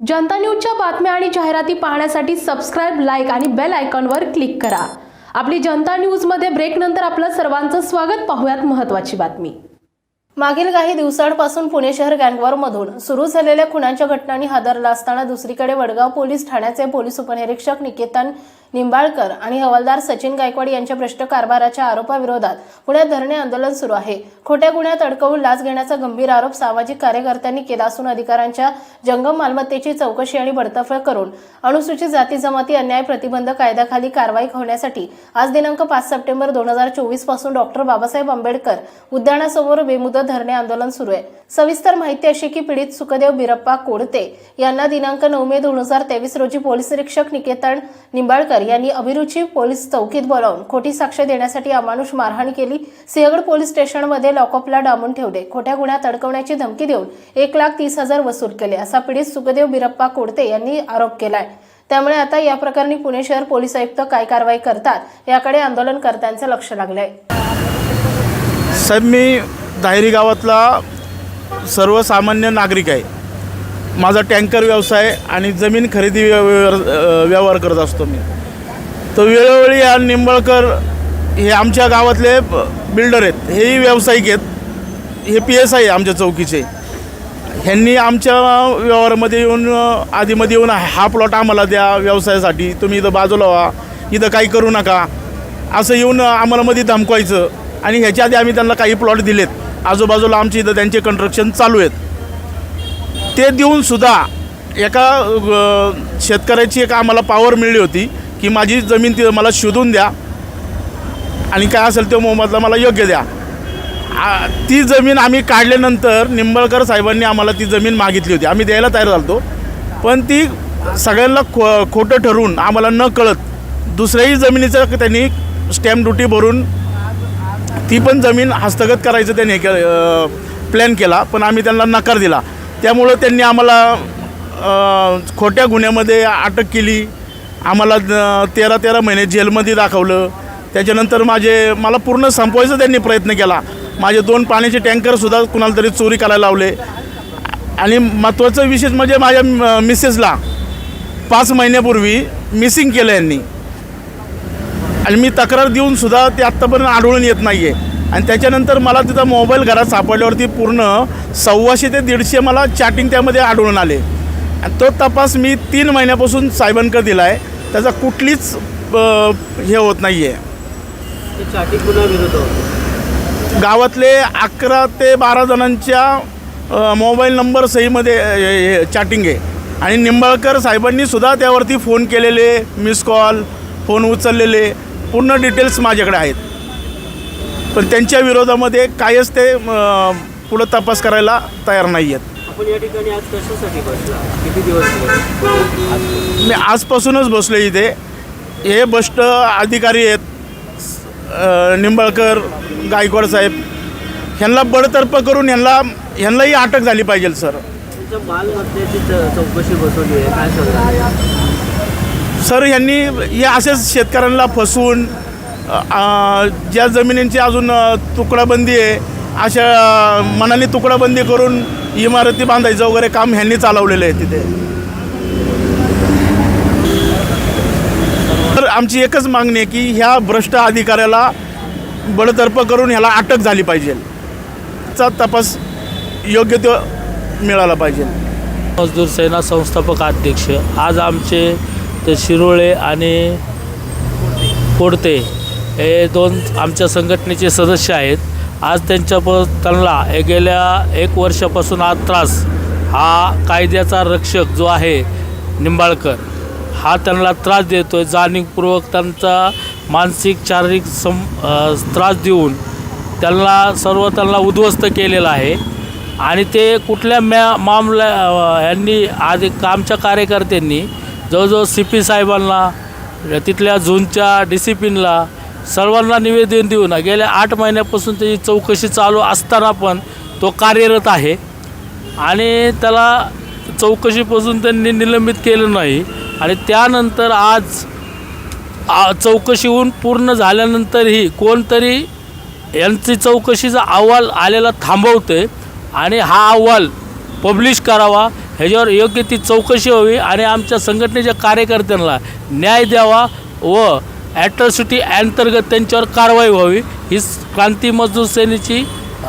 जनता न्यूजच्या बातम्या आणि जाहिराती पाहण्यासाठी सबस्क्राईब लाईक आणि बेल आयकॉनवर क्लिक करा. आपली जनता न्यूजमध्ये ब्रेकनंतर आपलं सर्वांचं स्वागत. पाहूयात महत्त्वाची बातमी. मागील काही दिवसांपासून पुणे शहर गँगवॉरमधून सुरू झालेल्या खुनांच्या घटनांनी हादरला असताना दुसरीकडे वडगाव पोलीस ठाण्याचे पोलीस उपनिरीक्षक निकेतन निंबाळकर आणि हवालदार सचिन गायकवाड यांच्या भ्रष्ट कारभाराच्या आरोपाविरोधात पुण्यात धरणे आंदोलन सुरू आहे. खोट्या गुन्ह्यात अडकवून लाच घेण्याचा गंभीर आरोप सामाजिक कार्यकर्त्यांनी केला असून अधिकाऱ्यांच्या जंगम मालमत्तेची चौकशी आणि बडतफळ करून अनुसूचित जाती जमाती अन्याय प्रतिबंध कायद्याखाली कारवाई होण्यासाठी आज दिनांक पाच सप्टेंबर दोन हजार चोवीसपासून डॉक्टर बाबासाहेब आंबेडकर उद्यानासमोर बेमुदत धरणे आंदोलन सुरू आहे. सविस्तर माहिती अशी की पीडित सुखदेव बिरप्पा कोडते यांना दिनांक नऊ मे दोन हजार तेवीस रोजी पोलीस निरीक्षक निकेतन निंबाळकर यांनी अभिरुची पोलीस चौकीत बोलावून खोटी साक्ष देण्यासाठी अमानुष मारहाण केली. सिंहगड पोलीस स्टेशनमध्ये लॉकअपला डांबून ठेवले. खोट्या गुन्ह्यात अडकवण्याची धमकी देऊन एक लाख तीस हजार वसूल केले. असा पीडित सुखदेव बिरप्पा कोडते यांनी आरोप केलाय. त्यामुळे आता या प्रकरणी पुणे शहर पोलीस आयुक्त काय कारवाई करतात याकडे आंदोलनकर्त्यांचं लक्ष लागलंय. साहेब मी दाहेरी गावातला सर्वसामान्य नागरिक आहे. माझा टँकर व्यवसाय आणि जमीन खरेदी व्यवहार व्यवहार करत असतो मी. तर वेळोवेळी या निंबळकर हे आमच्या गावातले बिल्डर आहेत. हेही व्यावसायिक आहेत. हे पी एस आय आहे आमच्या चौकीचे. ह्यांनी आमच्या व्यवहारामध्ये येऊन आधीमध्ये येऊन हा प्लॉट आम्हाला द्या व्यवसायासाठी. तुम्ही इथं बाजूला व्हा. इथं काही करू नका. असं येऊन आम्हाला मध्ये धमकवायचं. आणि ह्याच्या आधी आम्ही त्यांना काही प्लॉट दिलेत. आजूबाजूला आमच्या इथं त्यांचे कन्स्ट्रक्शन चालू आहेत. ते देऊन सुद्धा एका शेतकऱ्याची एक आम्हाला पावर मिळली होती. की माझी जमीन ती मला शोधून द्या. आणि काय असेल तो मोबदला मला योग्य द्या. आ, ती जमीन आम्ही काढल्यानंतर निंबळकर साहेबांनी आम्हाला ती जमीन मागितली होती. आम्ही द्यायला तयार झालो पण ती सगळ्यांना खो खोटं ठरवून आम्हाला न कळत दुसऱ्याही जमिनीचं त्यांनी स्टॅम्प ड्युटी भरून ती पण जमीन हस्तगत करायचं त्यांनी के प्लॅन केला. पण आम्ही त्यांना नकार दिला. त्यामुळं त्यांनी आम्हाला खोट्या गुन्ह्यामध्ये अटक केली. आम्हाला तेरा तेरा महिने जेलमध्ये दाखवलं. त्याच्यानंतर माझे मला पूर्ण संपवायचा त्यांनी प्रयत्न केला. माझे दोन पाण्याचे टँकरसुद्धा कुणाला तरी चोरी करायला लावले. आणि महत्त्वाचं विशेष म्हणजे माझ्या मिसेसला पाच महिन्यापूर्वी मिसिंग केलं यांनी. आणि मी तक्रार देऊन सुद्धा ते आत्तापर्यंत आढळून येत नाही आहे आणि त्याच्यानंतर मला तिथं मोबाईल घरात सापडल्यावरती पूर्ण सव्वाशे ते दीडशे मला चॅटिंग त्यामध्ये आढळून आले. आणि तो तपास मी तीन महिन्यापासून साहेबांकडे दिला आहे त्याचा कुठलीच हे होत नाही आहे गावातले अकरा ते बारा जणांच्या मोबाईल नंबर सहीमध्ये चॅटिंग आहे. आणि निंबाळकर साहेबांनी सुद्धा त्यावरती फोन केलेले मिस कॉल फोन उचललेले पूर्ण डिटेल्स माझ्याकडे आहेत. पण त्यांच्या विरोधामध्ये कायच ते पुढं तपास करायला तयार नाही आहेत आपण या ठिकाणी आज कशासाठी बसला? किती दिवस झाले? मी आजपासूनच बसलो इथे. हे भ्रष्ट अधिकारी आहेत अ, निंबाळकर गायकवाड साहेब. ह्यांना बडतर्फ करून ह्यांना ह्यांनाही अटक झाली पाहिजे सर. तुमच्या मालमत्तेची च- चौकशी बसवली आहे. काय सांगा सर यांनी हे असेच शेतकऱ्यांना फसवून अ, ज्या जमिनींची अजून अ, तुकडाबंदी आहे अशा मनाने तुकडाबंदी करून इमारती बांधायचं वगैरे काम ह्यांनी चालवलेलं आहे तिथे. तर आमची एकच मागणी आहे की ह्या भ्रष्ट अधिकाऱ्याला बडतर्फ करून ह्याला अटक झाली पाहिजे. चा तपास योग्य तो मिळाला पाहिजे. मजदूर सेना संस्थापक अध्यक्ष आज आमचे ते शिरोळे आणि कोडते हे दोन आमच्या संघटनेचे सदस्य आहेत. आज त्यांच्या त्यांना गेल्या एक वर्षापासून हा त्रास. हा कायद्याचा रक्षक जो आहे निंबाळकर हा त्यांना त्रास देतो आहे जाणीवपूर्वक त्यांचा मानसिक शारीरिक सम त्रास देऊन त्यांना सर्व त्यांना उद्ध्वस्त केलेलं आहे. आणि ते कुठल्या मॅ मामल्या यांनी आधी आमच्या कार्यकर्त्यांनी जवळजवळ सी पी साहेबांना तिथल्या झोनच्या डिसिप्लिनला सर्वांना निवेदन देऊन गेल्या आठ महिन्यापासून त्याची चौकशी चालू असताना पण तो कार्यरत आहे. आणि त्याला चौकशीपासून त्यांनी निलंबित केलं नाही. आणि त्यानंतर आज चौकशीहून चौकशी होऊन पूर्ण झाल्यानंतरही कोणतरी यांची चौकशीचा अहवाल आलेला थांबवते आणि हा अहवाल पब्लिश करावा. ह्याच्यावर योग्य ती चौकशी व्हावी आणि आमच्या संघटनेच्या कार्यकर्त्यांना न्याय द्यावा व ॲट्रॉसिटी अंतर्गत त्यांच्यावर कारवाई व्हावी ही क्रांती मजदूर सेनेची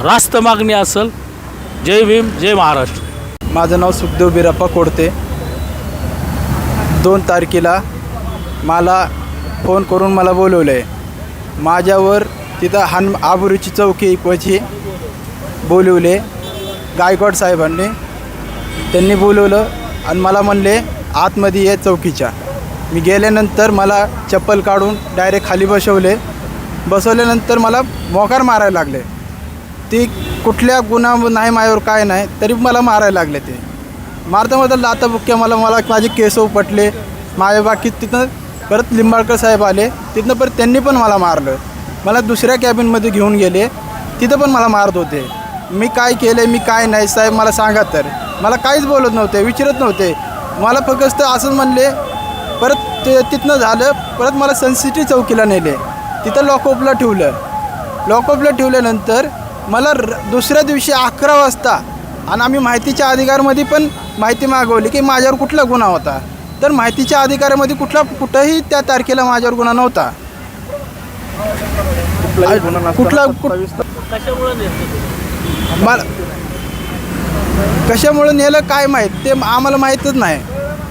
रास्त मागणी असेल. जय भीम जय महाराष्ट्र. माझं नाव सुखदेव बिराप्पा कोडते. दोन तारखेला मला फोन करून मला बोलवलं आहे माझ्यावर तिथं हान आबुरीची चौकी पची बोलवले. गायकवाड साहेबांनी त्यांनी बोलवलं आणि मला म्हणले आतमध्ये ये चौकीच्या. मी गेल्यानंतर मला चप्पल काढून डायरेक्ट खाली बसवले. बसवल्यानंतर मला मोकार मारायला लागले. ती कुठल्या गुन्हा नाही माझ्यावर काय नाही तरी मला मारायला लागले ते. मारता मारता लाता बुक्क्या मला मला माझे केस उपटले. माझ्या बाकी तिथं परत लिंबाळकर साहेब आले. तिथनं परत त्यांनी पण मला मारलं. मला दुसऱ्या कॅबिनमध्ये घेऊन गेले. तिथं पण मला मारत होते. मी काय केलं मी काय नाही साहेब मला सांगा तर. मला काहीच बोलत नव्हते विचारत नव्हते. मला फक्त असंच म्हणले परत ते तिथनं झालं परत मला सनसिटी चौकीला नेले. तिथं लॉकअपला ठेवलं. लॉकअपला ठेवल्यानंतर मला र दुसऱ्या दिवशी अकरा वाजता आणि आम्ही माहितीच्या अधिकारमध्ये पण माहिती मागवली की माझ्यावर कुठला गुन्हा होता. तर माहितीच्या अधिकारामध्ये कुठला कुठंही त्या तारखेला माझ्यावर गुन्हा नव्हता. कुठला कुठ मला कशामुळे नेलं काय माहीत ते आम्हाला माहीतच नाही.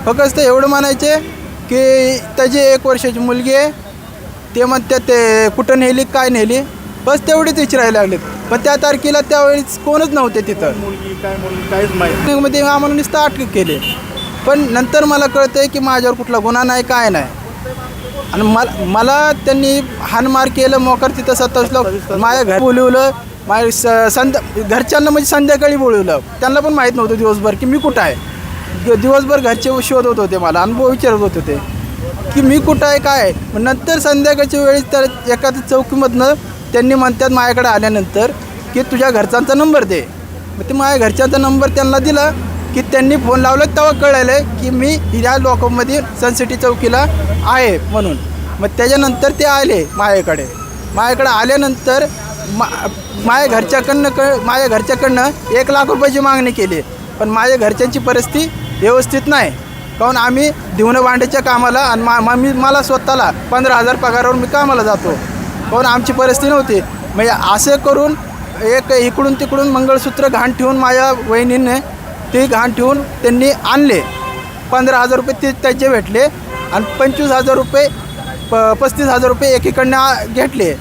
फक्त एवढं म्हणायचे की त्याची एक वर्षाची मुलगी आहे. ते म्हणतात ते कुठं नेली काय नेली? बस तेवढीच विचारायला लागलेत. पण त्या तारखेला त्यावेळेस कोणच नव्हते तिथं. मुलगी काय मुलगी काहीच माहिती मध्ये आम्हाला नुसतं अटक केले. पण नंतर मला कळतंय की माझ्यावर कुठला गुन्हा नाही काय नाही. आणि मला मला त्यांनी हानमार केलं मोकर तिथं सत्तावीसला माझ्या घर बोलवलं. माझ्या स संध्या घरच्यांना म्हणजे संध्याकाळी बोलवलं. त्यांना पण माहीत नव्हतं दिवसभर की मी कुठं आहे. दिवसभर घरचे शोधत होते मला अनुभव विचारत होते ते की मी कुठं आहे काय आहे? नंतर संध्याकाळच्या वेळेस तर एखाद्या चौकीमधनं त्यांनी म्हणतात माझ्याकडे आल्यानंतर की तुझ्या घरच्यांचा नंबर दे. मग ते माझ्या घरच्यांचा नंबर त्यांना दिला की त्यांनी फोन लावला तेव्हा कळलं की मी या लॉकअपमध्ये सनसिटी चौकीला आहे म्हणून. मग त्याच्यानंतर ते आले माझ्याकडे. माझ्याकडे आल्यानंतर मा माझ्या घरच्याकडनं क माझ्या घरच्याकडनं एक लाख रुपयाची मागणी केली. पण माझ्या घरच्यांची परिस्थिती व्यवस्थित नाही. काहून आम्ही दिवणं भांड्याच्या कामाला आणि मा मा- मी मला स्वतःला पंधरा हजार पगारावर मी कामाला जातो. काहून आमची परिस्थिती नव्हती. म्हणजे असे करून एक इकडून तिकडून मंगळसूत्र घाण ठेवून माझ्या वहिनीने ते घाण ठेवून त्यांनी आणले. पंधरा हजार रुपये ते त्याचे भेटले आणि पंचवीस हजार रुपये प पस्तीस हजार रुपये एकीकडनं घेतले.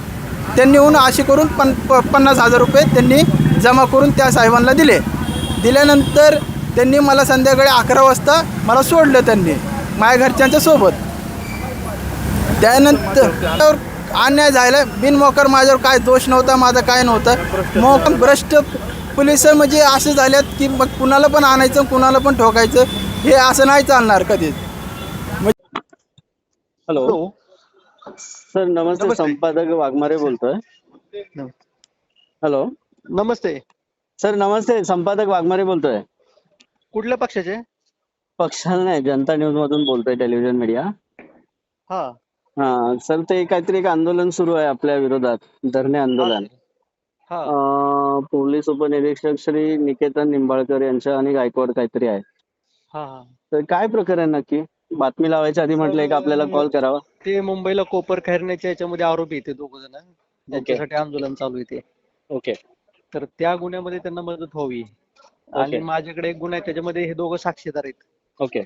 त्यांनी होऊन असे करून पन प पन्नास हजार रुपये त्यांनी जमा करून त्या साहेबांना दिले. दिल्यानंतर त्यांनी मला संध्याकाळी अकरा वाजता मला सोडलं त्यांनी माझ्या घरच्यांच्या सोबत. त्यानंतर अन्याय झाला. बिनमोकर माझ्यावर काय दोष नव्हता माझा काय नव्हतं. मोक भ्रष्ट पोलीस म्हणजे असे झाल्यात की मग कुणाला पण आणायचं कुणाला पण ठोकायचं हे असं नाही चालणार कधीच हॅलो. सर नमस्ते. संपादक वाघमारे बोलतोय. हॅलो. नमस्ते. सर नमस्ते. संपादक वाघमारे बोलतोय. कुठल्या पक्षाचे? पक्षाला नाही जनता न्यूज मधून बोलतोय टेलिव्हिजन मीडिया. हा. हा सर ते काहीतरी एक आंदोलन सुरू आहे आपल्या विरोधात धरणे आंदोलन. हा. अं, पोलीस उपनिरीक्षक श्री निकेतन निंबाळकर यांच्या आणि गायकवाड काहीतरी आहे. हा. हा तर काय प्रकरण नक्की? बातमी लावायच्या आधी म्हटलंय की आपल्याला कॉल करावा. ते मुंबईला कोपर खैरण्याच्या याच्यामध्ये आरोपी आहेत दोघ जण. ज्यांच्यासाठी आंदोलन चालू आहे ते. ओके. तर त्या गुन्ह्यामध्ये त्यांना मदत व्हावी. आणि. माझ्याकडे एक गुन्हा आहे त्याच्यामध्ये हे दोघं साक्षीदार आहेत. ओके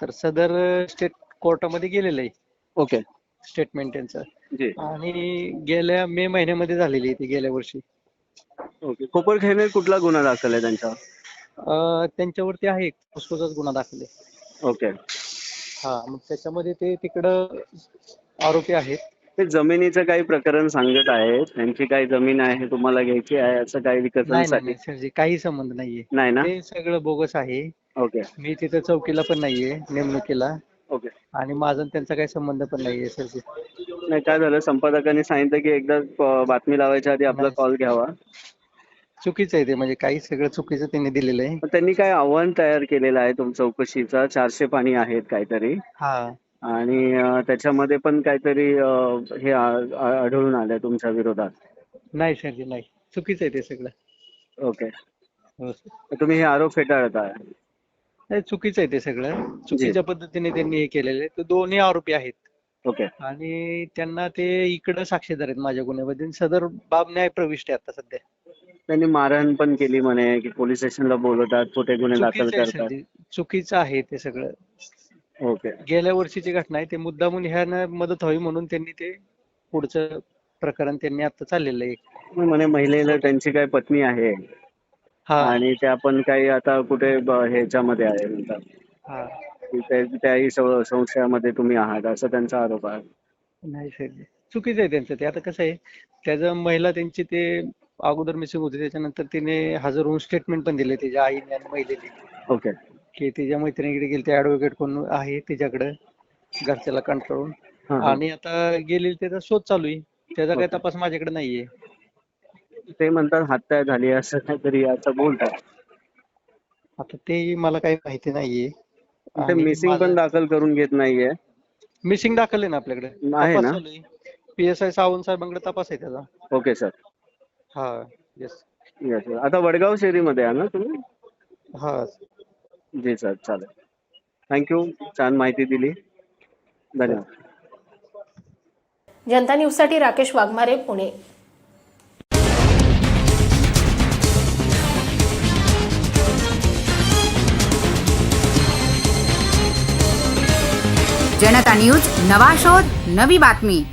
तर सदर स्टेट कोर्टामध्ये गेलेलं आहे. ओके स्टेटमेंट त्यांचं जी. आणि गेल्या मे महिन्यामध्ये झालेली आहे ती गेल्या वर्षी. ओके कोपर खेळणे कुठला गुन्हा दाखल आहे त्यांच्यावर? अं, त्यांच्यावरती आहे एक घुसखोरीचा गुन्हा दाखल आहे. ओके हा मग त्याच्यामध्ये ते तिकडं आरोपी आहेत. ते जमिनीचं काही प्रकरण सांगत आहे त्यांची काही जमीन आहे तुम्हाला घ्यायची आहे असं काही नाही नाही विकसनासाठी? नाही सरजी काही संबंध नाहीये. नाही ना? ते सगळं बोगस आहे. ओके. मी तिथे चौकीला पण नाहीये नेमणुकीला. ओके. आणि माझा आणि त्यांचा काही संबंध पण नाहीये सरजी. नाही काय झालं? संपादकांनी सांगितलं की एकदा प- बातमी लावायच्या आधी आपला नाही. कॉल घ्यावा. चुकीचं आहे ते म्हणजे काही सगळं चुकीचं त्यांनी दिलेलं आहे. त्यांनी काय आव्हान तयार केलेलं आहे तुम चौकशीचा? चारशे पाणी आहेत काहीतरी. हा. आणि अं, त्याच्यामध्ये पण काहीतरी अं, हे आ- आ- आढळून आलंय तुमच्या विरोधात. नाही सरजी नाही. चुकीचं आहे ते सगळं. ओके. हो. सर तर तुम्ही हे आरोप फेटाळताय नाही, चुकीचं आहे ते सगळं. चुकीच्या पद्धतीने त्यांनी हे केलेलं आहे. तर दोन्ही आरोपी आहेत. ओके. आणि त्यांना ते इकडं साक्षीदार आहेत माझ्या गुन्ह्यामध्ये. आणि सदर बाब न्याय प्रविष्ट आहे आता सध्या. त्यांनी मारहाण पण केली म्हणे की पोलीस स्टेशनला बोलवतात खोटे गुन्हे दाखल चुकीचं आहे करतात. चुकीचं आहे ते सगळं. ओके. गेल्या वर्षीची घटना आहे. ते मुद्दामून ह्यानं मदत व्हावी म्हणून त्यांनी ते पुढचं प्रकरण त्यांनी आता चाललेलं आहे. म्हणे महिलेला त्यांची काय पत्नी आहे. हा. आणि त्या पण काही आता कुठे ब- ह्याच्यामध्ये आहे म्हणतात. हा. की त्याही सं- संशयामध्ये तुम्ही आहात असं त्यांचा आरोप आहे. नाही सर चुकीचं आहे त्यांचं ते. आता कसं आहे त्याचं महिला त्यांची ते अगोदर मिसिंग होती त्याच्यानंतर तिने हजर होऊन स्टेटमेंट पण दिले त्याच्या आईने आणि महिलेने. ओके. की तिच्या मैत्रिणीकडे गेली ते ऍडव्होकेट कोण आहे तिच्याकडे घरच्याला कंटाळून. आणि आता गेलेली त्याचा शोध चालू आहे. त्याचा काही. तपास माझ्याकडे नाहीये. ते म्हणतात हत्या झाली असं काहीतरी असं बोलतात. आता ते मला काही माहिती नाहीये. ते मिसिंग पण दाखल करून घेत नाहीये. मिसिंग दाखल आहे ना आपल्याकडे? आहे ना? पी एस आय सावंत साहेबांकडे तपास आहे त्याचा. Okay sir. हा येस आता वडगाव शेरीमध्ये आहे ना तुम्ही? हा जी सर चालेल. थँक्यू छान माहिती दिली. धन्यवाद. जनता न्यूजसाठी राकेश वाघमारे पुणे. जनता न्यूज नवा शोध नवी बातमी.